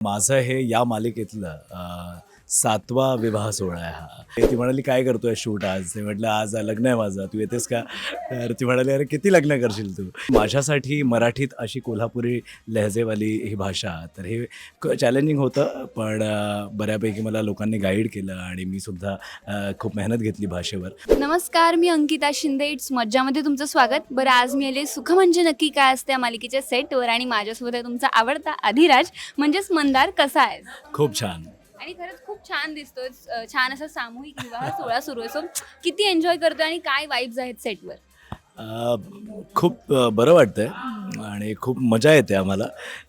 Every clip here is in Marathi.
माझं हे या मालिकेतलं सातवा विवाह सोहळा आहे हा. ते म्हणाली काय करतोय शूट आज? ते म्हटलं आज लग्न आहे माझं. तू येतेस का? तर ती म्हणाली अरे किती लग्न करशील तू? माझ्यासाठी मराठीत अशी कोल्हापुरी लहजेवाली ही भाषा तर हे चॅलेंजिंग होतं पण बऱ्यापैकी मला लोकांनी गाईड केलं आणि मी सुद्धा खूप मेहनत घेतली भाषेवर. नमस्कार मी अंकिता शिंदे. इट्स मज्जामध्ये तुमचं स्वागत. बरं आज मी आले सुख म्हणजे नक्की काय असते या मालिकेच्या सेटवर आणि माझ्यासोबत तुमचा आवडता अधिराज म्हणजेच मंदार. कसा आहे खूप छान. आणि खरंच खूप छान दिसतोय. अं, छान असा सामूहिक विवाह सोहळा सुरू आहे. सो किती एन्जॉय करतोय आणि काय वाईब्स आहेत सेटवर अ, खूप अ, बरं वाटतंय आणि खूप मजा येते आम्हाला.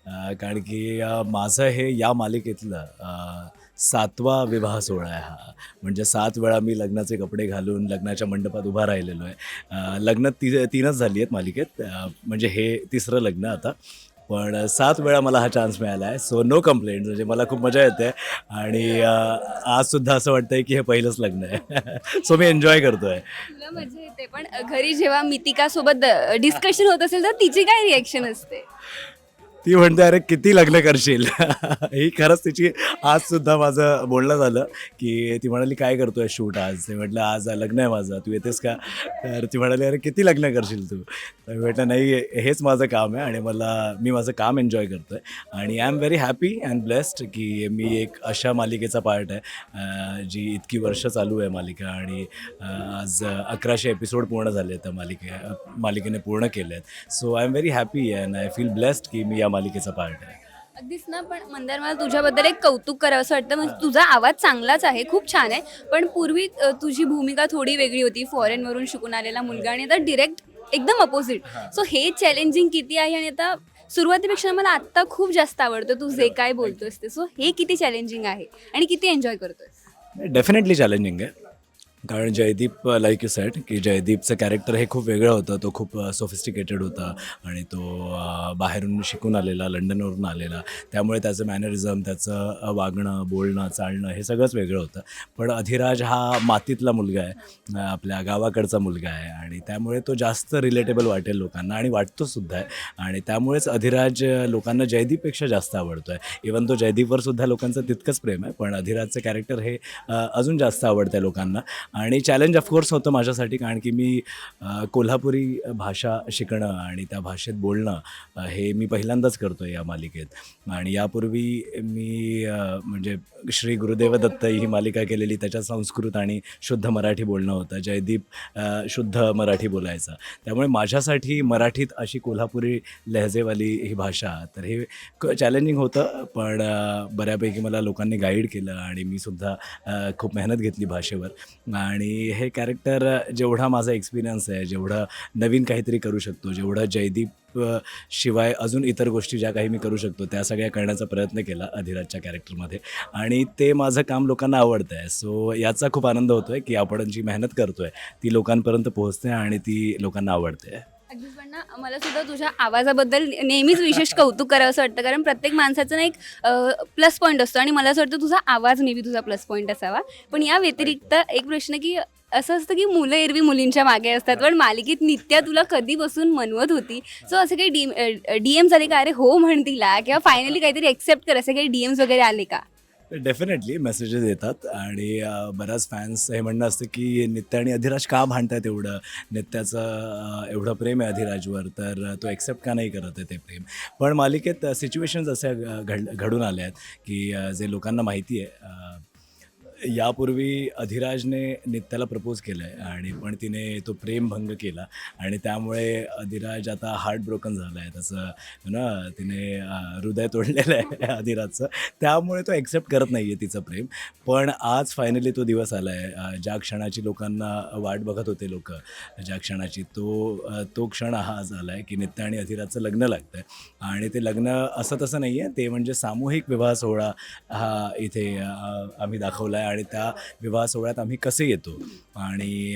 अ, कारण की अ, माझं हे या मालिकेतलं अ, सातवा विवाह सोहळा आहे हा. म्हणजे सात वेळा मी लग्नाचे कपडे घालून लग्नाच्या मंडपात उभा राहिलेलो आहे. अ, लग्न ती तीनच झाली आहेत मालिकेत. अ, म्हणजे हे तिसरं लग्न आता. पण सात वेळा मला हा चान्स मिळाला आहे सो नो कंप्लेंट म्हणजे मला खूप मजा येते. आणि आजसुद्धा असं वाटतं आहे की हे पहिलंच लग्न आहे. सो मी एन्जॉय करतो आहे तुला मजा येते पण घरी जेव्हा मितिकासोबत डिस्कशन होत असेल तर तिची काय रिॲक्शन असते? ती म्हणते अरे किती लग्न करशील? ही खरंच तिची आज सुद्धा माझं बोलणं झालं की ती म्हणाली काय करतोय शूट आज? ते म्हटलं आज लग्न आहे माझं तू येतेस का? तर ती म्हणाली अरे किती लग्न करशील तू? तर म्हटलं नाही हेच माझं काम आहे आणि मला मी माझं काम एन्जॉय करतो आहे आणि I am very happy and blessed की मी एक अशा मालिकेचा पार्ट आहे जी इतकी वर्ष चालू आहे मालिका आणि आज अकराशे एपिसोड पूर्ण झाले त्या मालिके मालिकेने पूर्ण केले आहेत so I am very happy and I feel blessed की मी या मालिकेचा पार्ट आहे. अगदीच ना पण मंदार मला तुझ्याबद्दल एक कौतुक करावं असं वाटतं. म्हणजे तुझा आवाज चांगलाच आहे खूप छान आहे. पण पूर्वी अ, तुझी भूमिका थोडी वेगळी होती फॉरेनवरून शिकून आलेला मुलगा आणि आता डिरेक्ट एकदम अपोजिट सो हे चॅलेंजिंग किती आहे आणि आता सुरुवातीपेक्षा मला आत्ता खूप जास्त आवडतं. तू जे काय बोलतोस ते. सो हे किती चॅलेंजिंग आहे आणि किती एन्जॉय करतोस डेफिनेटली चॅलेंजिंग आहे. कारण जयदीप लाईक यू सेट की जयदीपचं कॅरेक्टर हे खूप वेगळं होतं. तो खूप सोफिस्टिकेटेड होता आणि तो बाहेरून शिकून आलेला लंडनवरून आलेला. त्यामुळे त्याचं मॅनरिझम त्याचं वागणं बोलणं चालणं हे सगळंच वेगळं होतं. पण अधिराज हा मातीतला मुलगा आहे. आपल्या गावाकडचा मुलगा आहे आणि त्यामुळे तो जास्त रिलेटेबल वाटेल लोकांना आणि वाटतो सुद्धा आहे. आणि त्यामुळेच अधिराज लोकांना जयदीपपेक्षा जास्त आवडतो आहे इवन तो जयदीपवर सुद्धा लोकांचं तितकंच प्रेम आहे पण अधिराजचं कॅरेक्टर हे अजून जास्त आवडतं आहे लोकांना. आणि चॅलेंज ऑफकोर्स होतं माझ्यासाठी कारण की मी कोल्हापुरी भाषा शिकणं आणि त्या भाषेत बोलणं हे मी पहिल्यांदाच करतो आहे या मालिकेत. आणि यापूर्वी मी म्हणजे श्री गुरुदेव दत्त ही मालिका केलेली त्याच्यात संस्कृत आणि शुद्ध मराठी बोलणं होतं जयदीप शुद्ध मराठी बोलायचा. त्यामुळे माझ्यासाठी मराठीत अशी कोल्हापुरी लहजेवाली ही भाषा तर हे चॅलेंजिंग होतं पण बऱ्यापैकी मला लोकांनी गाईड केलं आणि मी सुद्धा खूप मेहनत घेतली भाषेवर. आणि हे कॅरेक्टर जेवढा माझा एक्सपिरियन्स आहे जेवढं नवीन काहीतरी करू शकतो जेवढं जयदीप शिवाय अजून इतर गोष्टी ज्या काही मी करू शकतो त्या सगळ्या करण्याचा प्रयत्न केला अधिराजच्या कॅरेक्टरमध्ये आणि ते माझं काम लोकांना आवडतं आहे सो याचा खूप आनंद होतो आहे की आपण जी मेहनत करतो आहे ती लोकांपर्यंत पोहोचते आणि ती लोकांना आवडते. अगदीच पण ना मला सुद्धा तुझ्या आवाजाबद्दल नेहमीच विशेष कौतुक करावं असं वाटतं. कारण प्रत्येक माणसाचं ना एक प्लस पॉईंट असतो. आणि मला असं वाटतं तुझा आवाज मे बी तुझा प्लस पॉईंट असावा. पण या व्यतिरिक्त एक प्रश्न की असं असतं की मुलं एरवी मुलींच्या मागे असतात पण मालिकेत नित्या तुला कधी बसून मनवत होती? सो असं काही डी डी एम आले का? अरे हो म्हणतील किंवा फायनली काहीतरी एक्सेप्ट कर असे काही डी एम्स वगैरे आले का? डेफिनेटली मेसेजेस येतात. आणि बऱ्याच फॅन्स हे म्हणणं असतं की नित्य आणि अधिराज का भांडतायत एवढं? नित्याचं एवढं प्रेम आहे अधिराजवर तर तो एक्सेप्ट का नाही करत आहे ते प्रेम? पण मालिकेत सिच्युएशन्स अशा घड घडून आल्या आहेत की जे लोकांना माहिती आहे यापूर्वी अधिराजने नित्याला प्रपोज केलं आहे आणि पण तिने तो प्रेमभंग केला आणि त्यामुळे अधिराज आता हार्ट ब्रोकन झाला आहे त्याचं ना तिने हृदय तोडलेलं आहे अधिराजचं. त्यामुळे तो एक्सेप्ट करत नाही आहे तिचं प्रेम. पण आज फायनली तो दिवस आला आहे ज्या क्षणाची लोकांना वाट बघत होते लोक ज्या क्षणाची तो तो क्षण हा आज आला आहे की नित्या आणि अधिराजचं लग्न लागतं आहे आणि ते लग्न असं तसं नाही आहे ते म्हणजे सामूहिक विवाह सोहळा हा इथे आम्ही दाखवला आहे आणि त्या विवाह सोहळ्यात आम्ही कसे येतो? आणि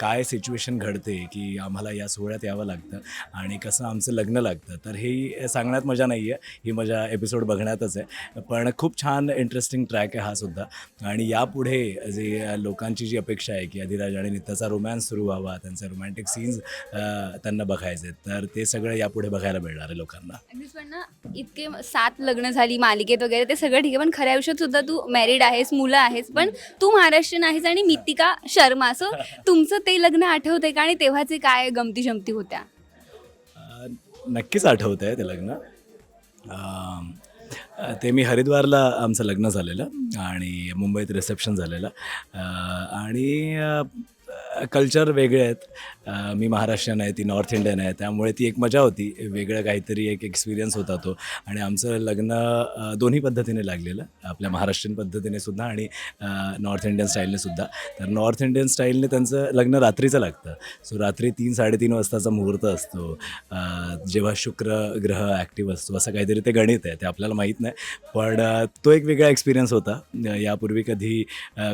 काय सिच्युएशन घडते की आम्हाला या सोहळ्यात यावं लागतं? आणि कसं आमचं लग्न लागतं? तर हे सांगण्यात मजा नाही आहे ही मजा एपिसोड बघण्यातच आहे. पण खूप छान इंटरेस्टिंग ट्रॅक आहे हा सुद्धा. आणि यापुढे जे लोकांची जी अपेक्षा आहे की अधिराज आणि नित्याचा रोमॅन्स सुरू व्हावा त्यांचे रोमॅन्टिक सीन्स त्यांना बघायचे आहेत. तर ते सगळं यापुढे बघायला मिळणार आहे लोकांना. पण ना इतके सात लग्न झाली मालिकेत वगैरे ते सगळं ठीक आहे पण खऱ्या आयुष्यात सुद्धा तू मॅरिड आहेस मुलं आहेस. पण तू महाराष्ट्रीयन आहेस आणि मितिका शर्मा. सो तुमचं ते लग्न आठवतंय का आणि तेव्हाचे काय गमती जमती होत्या नक्कीच आठवतं आहे ते लग्न. ते मी हरिद्वारला आमचं लग्न झालेलं आणि मुंबईत रिसेप्शन झालेलं. आणि कल्चर वेगळे आहेत. मी महाराष्ट्रीयन आहे ती नॉर्थ इंडियन आहे त्यामुळे ती एक मजा होती. वेगळं काहीतरी एक एक्सपिरियन्स होता तो. आणि आमचं लग्न दोन्ही पद्धतीने लागलेलं. आपल्या महाराष्ट्रीयन पद्धतीने सुद्धा आणि नॉर्थ इंडियन स्टाईलने सुद्धा. तर नॉर्थ इंडियन स्टाईलने त्यांचं लग्न रात्रीचं लागतं. सो रात्री तीन साडेतीन वाजताचा मुहूर्त असतो. जेव्हा शुक्र ग्रह ॲक्टिव्ह असतो असं काहीतरी ते गणित आहे. ते आपल्याला माहीत नाही. पण तो एक वेगळा एक्सपिरियन्स होता. यापूर्वी कधी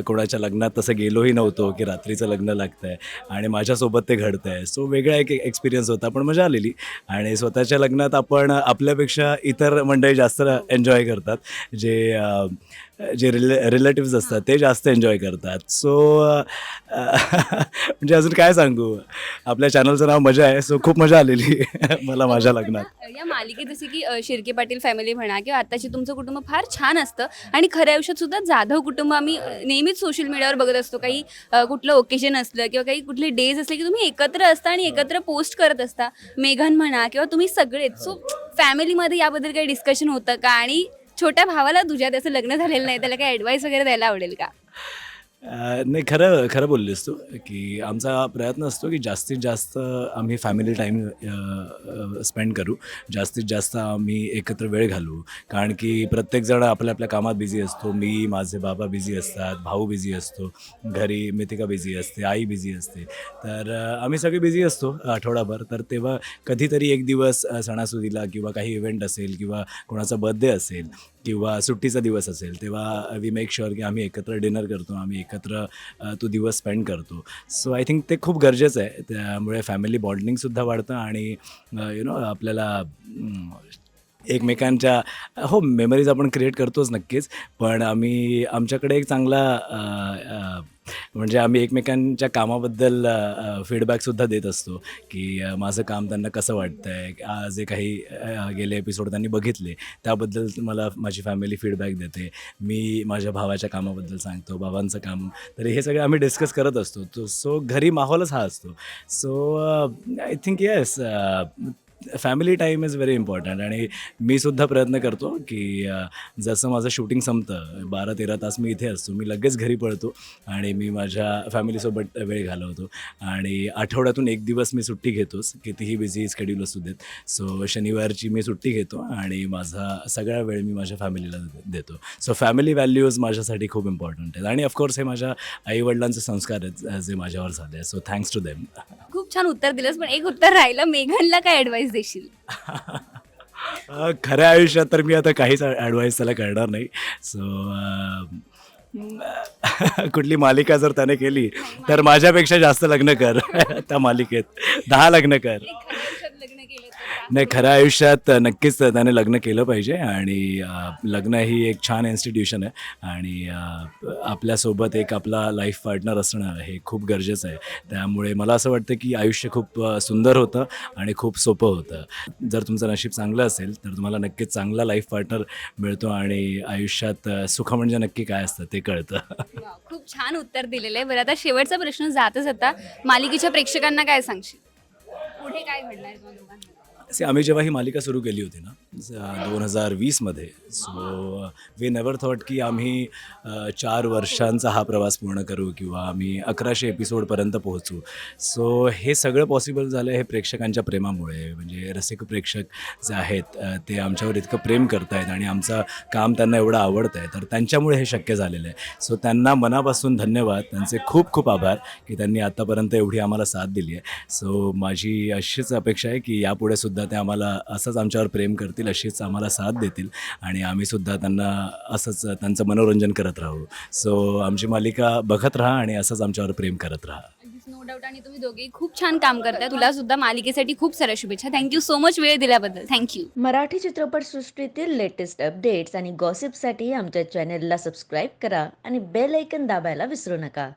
कोणाच्या लग्नात तसं गेलोही नव्हतो की रात्रीचं लग्न लागतं. लागतंय आणि माझ्यासोबत ते घडतं आहे सो वेगळा एक एक्सपिरियन्स होता पण मजा आलेली. आणि स्वतःच्या लग्नात आपण आपल्यापेक्षा इतर मंडळी जास्त एन्जॉय करतात. जे जे रिले रिलेटिव्ज असतात ते जास्त एन्जॉय करतात. सो म्हणजे अजून काय सांगू? आपल्या चॅनलचं नाव मजा आहे सो खूप मजा आलेली मला माझ्या लग्नात. या मालिकेत जसे की अ, शिर्के पाटील फॅमिली म्हणा किंवा आताची तुमचं कुटुंब फार छान असतं आणि खऱ्या आयुष्यात सुद्धा जाधव कुटुंब आम्ही अ, नेहमीच सोशल मीडियावर बघत असतो. काही अ, कुठलं ओकेजन असलं किंवा काही कुठले डेज असले की तुम्ही एकत्र असता आणि एकत्र पोस्ट करत असता. मेघन म्हणा किंवा तुम्ही सगळेच. सो फॅमिलीमध्ये याबद्दल काही डिस्कशन होतं का? आणि छोट्या भावाला तुझ्या त्याचं लग्न झालेलं नाही त्याला काही ॲडवाईस वगैरे द्यायला आवडेल का? नाही खरं खरं बोललीस तू की आमचा प्रयत्न असतो की जास्तीत जास्त आम्ही फॅमिली टाईम स्पेंड करू. जास्तीत जास्त आम्ही एकत्र वेळ घालू. कारण की प्रत्येकजण आपल्या आपल्या कामात बिझी असतो. मी माझे बाबा बिझी असतात भाऊ बिझी असतो घरी मितिका बिझी असते आई बिझी असते. तर आम्ही सगळे बिझी असतो आठवडाभर. तर तेव्हा कधीतरी एक दिवस सणासुदीला किंवा काही इव्हेंट असेल किंवा कोणाचा बर्थडे असेल किंवा सुट्टीचा दिवस असेल तेव्हा वी मेक शुअर की आम्ही एकत्र डिनर करतो आम्ही एकत्र तो दिवस स्पेंड करतो. सो आय थिंक ते खूप गरजेचं आहे. त्यामुळे फॅमिली बॉन्डिंगसुद्धा वाढतं आणि यु नो आपल्याला एकमेकांच्या हो मेमरीज आपण क्रिएट करतोच नक्कीच. पण आम्ही आमच्याकडे एक चांगला म्हणजे आम्ही एकमेकांच्या कामाबद्दल फीडबॅकसुद्धा देत असतो की माझं काम त्यांना कसं वाटतं आहे जे काही गेले एपिसोड त्यांनी बघितले त्याबद्दल मला माझी फॅमिली फीडबॅक देते. मी माझ्या भावाच्या कामाबद्दल सांगतो बाबांचं काम. तर हे सगळं आम्ही डिस्कस करत असतो. तो सो घरी माहोलच हा असतो. So I think yes family time is very important आणि मी सुद्धा प्रयत्न करतो की जसं माझं शूटिंग संपतं बारा तेरा तास मी इथे असतो मी लगेच घरी पळतो आणि मी माझ्या फॅमिलीसोबत वेळ घालवतो. आणि आठवड्यातून एक दिवस मी सुट्टी घेतोच कितीही बिझी स्केड्यूल असू देत. सो शनिवारची मी सुट्टी घेतो आणि माझा सगळा वेळ मी माझ्या फॅमिलीला देतो. सो फॅमिली व्हॅल्यूज माझ्यासाठी खूप इम्पॉर्टंट आहेत. आणि ऑफकोर्स हे माझ्या आईवडिलांचे संस्कार आहेत जे माझ्यावर झाले सो थँक्स टू देम खूप छान उत्तर दिलंस पण एक उत्तर राहिलं मेघनला काय ॲडवाईस देशील? अ, खऱ्या आयुष्यात तर मी आता काहीच ॲडवाईस त्याला करणार नाही. सो कुठली मालिका जर त्याने केली तर माझ्यापेक्षा जास्त लग्न कर त्या मालिकेत. दहा लग्न कर. नाही खऱ्या आयुष्यात नक्कीच त्याने लग्न केलं पाहिजे आणि लग्न ही एक छान इन्स्टिट्यूशन आहे आणि आपल्यासोबत एक आपला लाईफ पार्टनर असणं हे खूप गरजेचं आहे. त्यामुळे मला असं वाटतं की आयुष्य खूप सुंदर होतं आणि खूप सोपं होतं. जर तुमचं नशीब चांगलं असेल तर तुम्हाला नक्कीच चांगला लाईफ पार्टनर मिळतो आणि आयुष्यात सुख म्हणजे नक्की काय असतं ते कळतं. खूप छान उत्तर दिलेलं आहे बरं आता शेवटचा प्रश्न जातच आता. मालिकेच्या प्रेक्षकांना काय सांगशील? पुढे काय घडणार से आम्ही जेव्हा ही मालिका सुरू केली होती ना दोन हजार वीसमध्ये सो वी नेवर थॉट की आम्ही चार वर्षांचा हा प्रवास पूर्ण करू किंवा आम्ही अकराशे एपिसोडपर्यंत पोहोचू. सो हे सगळं पॉसिबल झालं हे प्रेक्षकांच्या प्रेमामुळे. म्हणजे रसिक प्रेक्षक जे आहेत ते आमच्यावर इतकं प्रेम करतायत आणि आमचं काम त्यांना एवढं आवडतं आहे तर त्यांच्यामुळे हे शक्य झालेलं आहे. सो त्यांना मनापासून धन्यवाद. त्यांचे खूप खूप आभार की त्यांनी आत्तापर्यंत एवढी आम्हाला साथ दिली आहे. सो माझी अशीच अपेक्षा आहे की यापुढे सुद्धा सुद्धा ते आम्हाला असंच आमच्यावर प्रेम करतील अशीच आम्हाला साथ देतील आणि आम्ही सुद्धा त्यांना असंच त्यांचं मनोरंजन करत राहू. सो आमची मालिका बघत राहा आणि असंच आमच्यावर प्रेम करत राहा. नो डाऊट आणि तुम्ही दोघेही खूप छान काम करताय. तुला सुद्धा मालिकेसाठी खूप साऱ्या शुभेच्छा. थँक्यू सो मच वेळ दिल्याबद्दल. थँक्यू मराठी चित्रपटसृष्टीतील लेटेस्ट अपडेट्स आणि गॉसिपसाठी आमच्या चॅनेलला सबस्क्राईब करा आणि बेल ऐकन दाबायला विसरू नका.